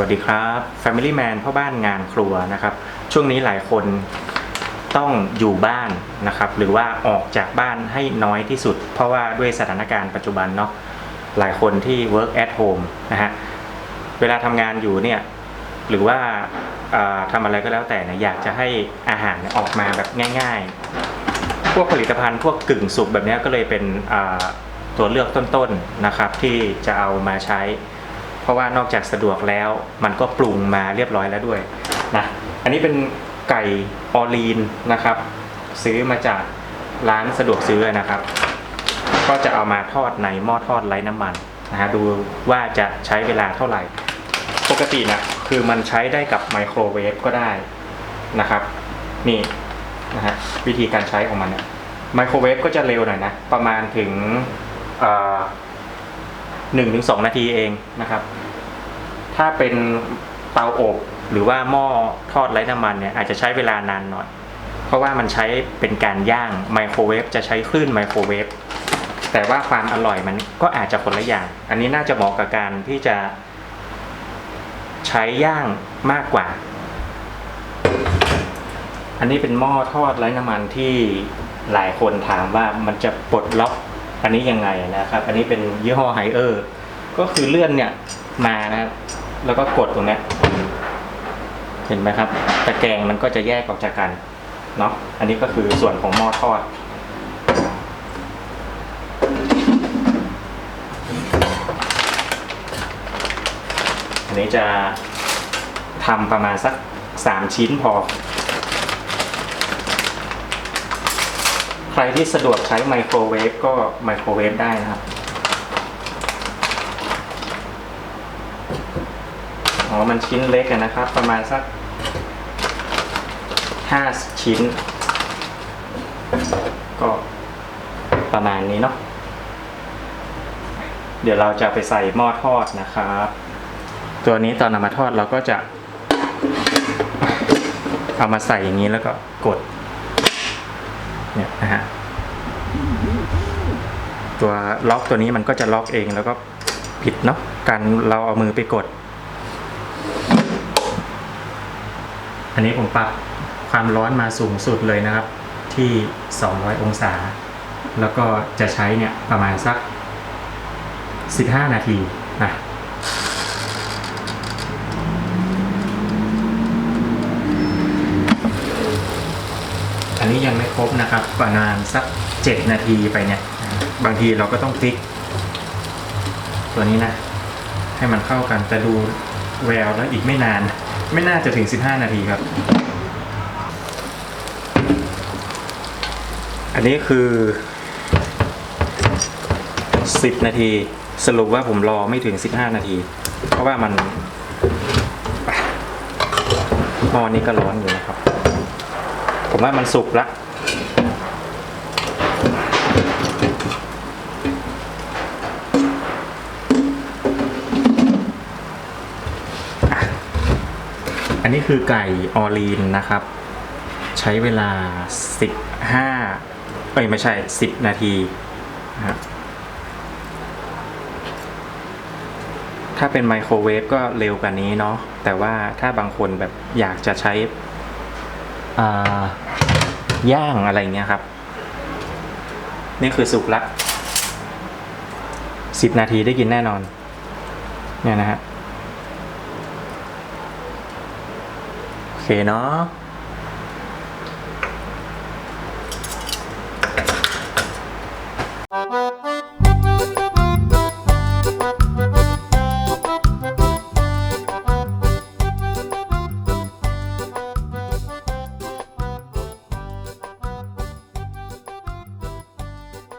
วัสดีครับ Family Man พ่อบ้านงานครัวนะครับ ช่วงนี้หลายคนต้องอยู่บ้านนะครับ หรือว่าออกจากบ้านให้น้อยที่สุด เพราะว่าด้วยสถานการณ์ปัจจุบันเนาะหลายคนที่ work at home นะฮะเวลาทำงานอยู่เนี่ยหรือว่าทำอะไรก็แล้วแต่นี่ยอยากจะให้อาหารออกมาแบบง่าย ๆ พวกผลิตภัณฑ์พวกกึ่งสุกแบบนี้ก็เลยเป็นตัวเลือกต้นๆนะครับที่จะเอามาใช้ ราะว่านอกจากสะดวกแล้ว มันก็ปรุงมาเรียบร้อยแล้วด้วยนะอันนี้เป็นไก่ออลีนนะครับ ซื้อมาจากร้านสะดวกซื้อนะครับ ก็จะเอามาทอดในหม้อทอดไร้น้ำมันนะฮะดูว่าจะใช้เวลาเท่าไหร่ ปกตินะคือมันใช้ได้กับไมโครเวฟก็ได้นะครับ นี่นะฮะวิธีการใช้ของมันเนี่ยไมโครเวฟก็จะเร็วหน่อยนะ ประมาณถึง หนึ่งถึงสองนาทีเองนะครับ ถ้าเป็นเตาอบหรือว่าหม้อทอดไร้น้ำมันเนี่ยอาจจะใช้เวลานานหน่อย เพราะว่ามันใช้เป็นการย่างไมโครเวฟจะใช้คลื่นไมโครเวฟแต่ว่าความอร่อยมันก็อาจจะคนละอย่าง อันนี้น่าจะเหมาะกับการที่จะใช้ย่างมากกว่า อันนี้เป็นหม้อทอดไร้น้ำมันที่หลายคนถามว่ามันจะปลดล็อก อันนี้ยังไงนะครับ อันนี้เป็นยี่ห้อไฮเออร์ก็คือเลื่อนเนี่ยมานะครับแล้วก็กดตรงเนี้ยเห็นไหมครับ ตะแกรงมันก็จะแยกออกจากกันเนาะอันนี้ก็คือส่วนของหม้อทอดอันนี้จะทำประมาณสักสามชิ้นพอ ใค รที่สะดวกใช้ไมโครเวฟก็ไมโครเวฟได้นะครับอ๋อมันชิ้นเล็กนะครับ ประมาณสักห้าชิ้น ก็ประมาณนี้เนาะเดี๋ยวเราจะไปใส่หม้อทอดนะครับ ตัวนี้ตอนนำมาทอดเราก็จะ เอามาใส่อย่างนี้แล้วก็กด เนี่ยนะฮะตัวล็อกตัวนี้มันก็จะล็อกเองแล้วก็ผิดเนาะการเราเอามือไปกด อันนี้ผมปรับความร้อนมาสูงสุดเลยนะครับ ที่ 200 องศา แล้วก็จะใช้เนี่ยประมาณสัก 15 นาทีนะ นนี้ยังไม่ครบนะครับ ประมาณสัก 7 นาทีไปเนี่ย บางทีเราก็ต้องพลิก ตัวนี้นะ ให้มันเข้ากันแต่ดูแววแล้วอีกไม่นาน ไม่น่าจะถึง 15 นาทีครับ อันนี้คือ 10 นาทีสรุปว่าผมรอไม่ถึง 15 นาที เพราะว่ามันหม้อนี้ก็ร้อนอยู่นะครับ ผมว่ามันสุกละอันนี้คือไก่ออลีนนะครับ ใช้เวลา 15 เอ้ยไม่ใช่ 10 นาทีนะถ้าเป็นไมโครเวฟก็เร็วกว่านี้เนาะแต่ว่าถ้าบางคนแบบอยากจะใช้ ย่างอะไรเงี้ยครับ นี่คือสุกลสิบนาทีได้กินแน่นอน เนี่ยนะฮะ โอเคเนาะ